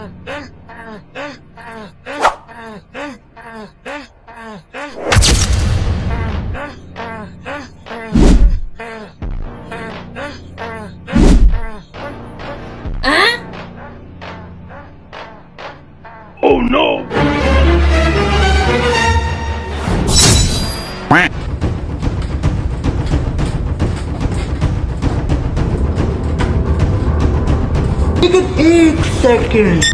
¿Ah? Oh no! Take it eight seconds.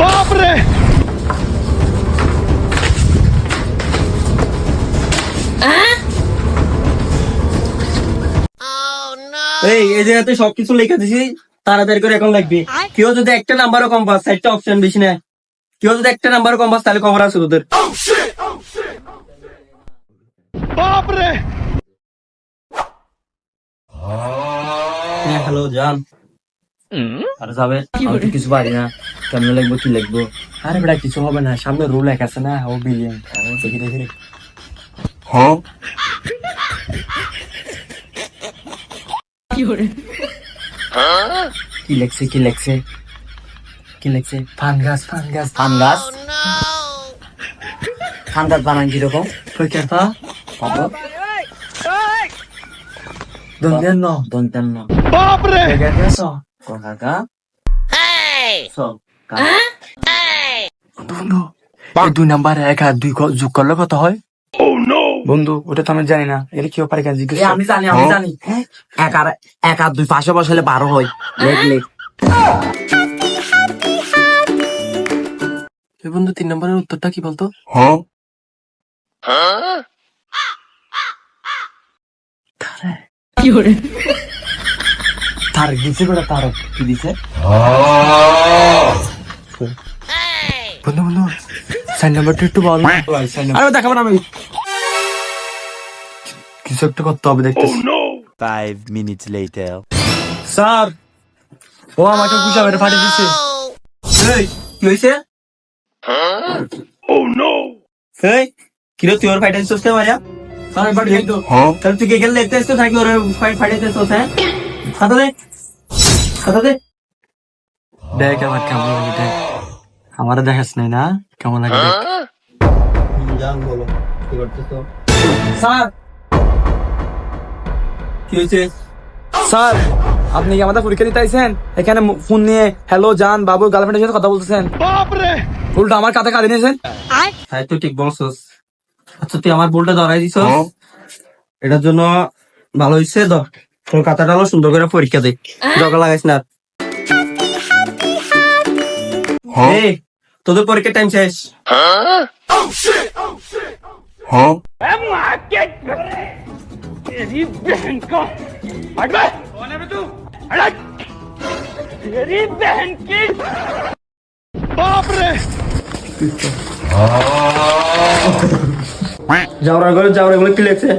বাপরে এই এই জায়গাতে সবকিছু লেখা দিছি তাড়াতাড়ি করে এখন লাগবে কেউ যদি একটা নাম্বারও কম পাস একটা অপশন বেশি না। কেউ যদি একটা নাম্বারও কম পাস তাহলে খবর আছে তোদের। বাপরে জান। আরে যাবে আমি তো কিছু পারি না। কেমন লিখব কি লিখব? আরে বেটা কিছু হবে না সামনে রুল এক আছে না ও বিলিয়ন দেখি দেখি হ্যাঁ? কি লেখছে কি লেখছে? কি লেখছে? ফানগাস ফানগাস ফানগাস ফানগাস বানান কীরকম? কই কেতা কত দন্তেন ন দন্তেন ন বাপরে গেছ কাকা সো বন্ধু দুই নাম্বার এক আর দুই ক- যোগ করলে কত হয়? বন্ধু ওটা তো আমি জানি না। এটা কেউ পারে জিজ্ঞেস আমি জানি আমি জানি। এক আর এক আর দুই পাশে বসালে বারো হয়। লেখ লেখ বন্ধু তিন নম্বরের উত্তরটা কি বলতো? তার দিছে বেটা তার কি দিছে? বন্ধু বন্ধু সাইন নাম্বারটা একটু বল। আরে দেখাবো না আমি। কিছু একটা করতে হবে দেখতেছি। Five minutes later. স্যার ও আমাকে গুছা মেরে ফাটিয়ে দিচ্ছে এই কি হইছে? এই কিরে তুই ওর ফাইটাইছিস কে মারিয়া স্যার এবার কিন্তু তাহলে তুই গেলে দেখতে আসতো নাকি ওর ফাইট ফাইটাইছিস হ্যাঁ? দে। দে। দেখ আমার কেমন লাগে দেখ। আমারও দেখাস নাই না? কেমন লাগে দেখ। জান বলো কি করতেছ? স্যার! কি হয়েছে? স্যার আপনি কি আমাদের পরীক্ষা দিতে আইছেন? এখানে ফোন নিয়ে হ্যালো জান বাবু গার্লফ্রেন্ডের সাথে কথা বলতেছেন? উল্টো আমার কাছে কাঁদে নিয়েছেন? হ্যাঁ তুই ঠিক বলছস। আচ্ছা তুই আমার বলটা ধরাই দিছ এটার জন্য ভালো হয়েছে তো তোর কথাটা হলো সুন্দর করে পরীক্ষা দে। জগা লাগাইস না এই, তোদের পরীক্ষার টাইম শেষ। যাওয়ার ঘরে যাওয়ার এগুলো কি লেগছে?